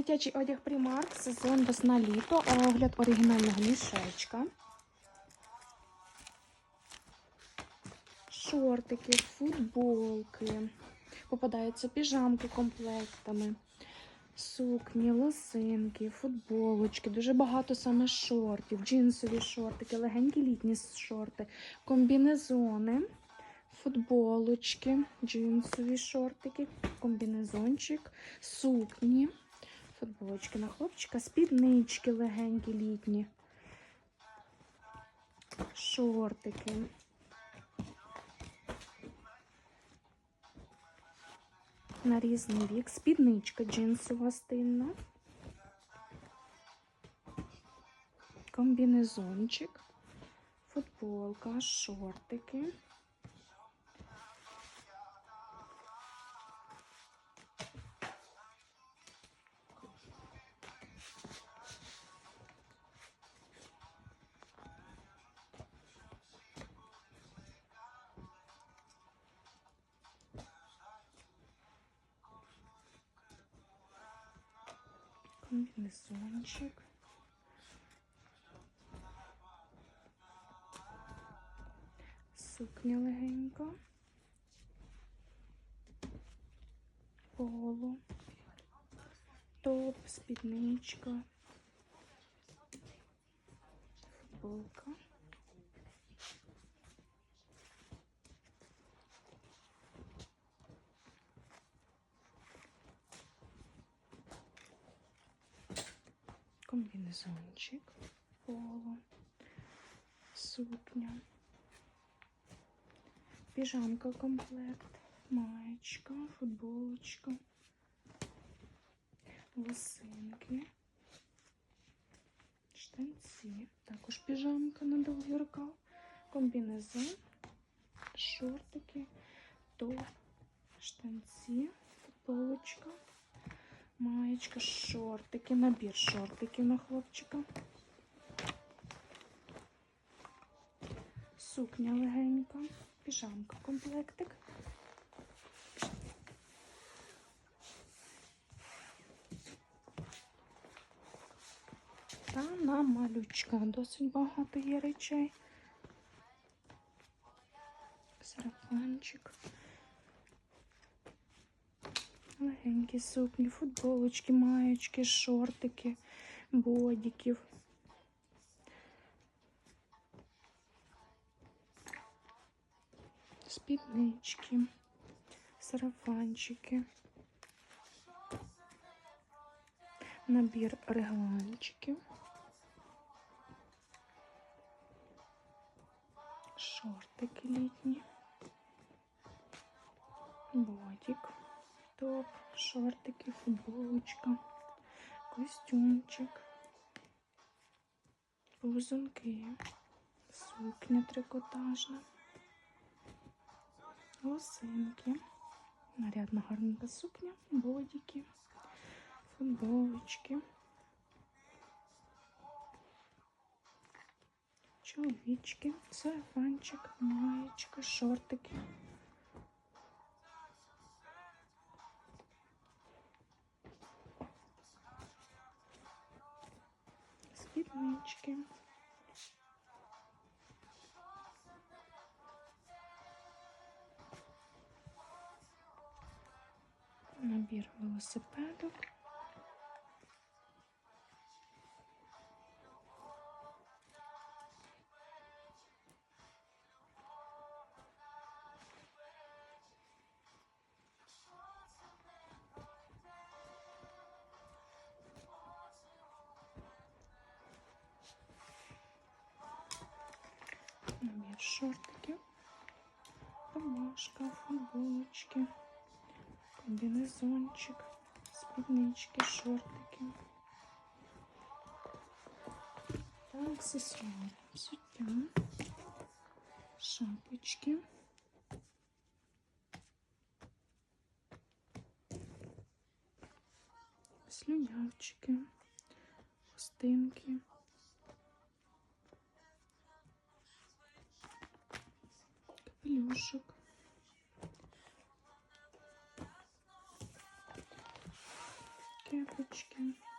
Дитячий одяг Primark, сезон весна літо, огляд оригінального мішечка. Шортики, футболки. Попадаються піжамки комплектами, сукні, лосинки, футболочки. Дуже багато саме шортів, джинсові шортики, легенькі літні шорти, комбінезони, футболочки, джинсові шортики, комбінезончик, сукні, футболочки на хлопчика, спіднички легенькі літні, шортики. на різний вік. Спідничка джинсова стильна. Комбінезончик, футболка, шортики. Комбінезончик. Сукня легенька. Поло. Топ, спідничка. Футболка. Комбінезончик, поло, сукня, піжамка комплект, маєчка, футболочка, лосинки, штанці, також піжамка на довгий рукав, комбінезон, шортики, топ, штанці, футболочка. Маєчка, шортики, набір шортиків на хлопчика. Сукня легенька, піжамка, комплектик. Та на малючка досить багато є речей. Сарафанчик. Легенькі сукні, футболочки, маєчки, шортики, бодіків. Спіднички, сарафанчики, набір регланчиків, шортики літні, бодік топ, шортики, футболочка, костюмчик, блузунки, сукня трикотажна, лосинки, нарядна гарненька сукня, бодіки, футболочки. Чоловічки, сарафанчик, маєчка, шортики. Спіднички. Набір велосипедок. Набір шортиків, ромашка, футболочки, комбінезончик, спіднички, шортики та аксесуари, взуття, шапочки. Слюнявчики, хустинки. Капелюшок. кепочки.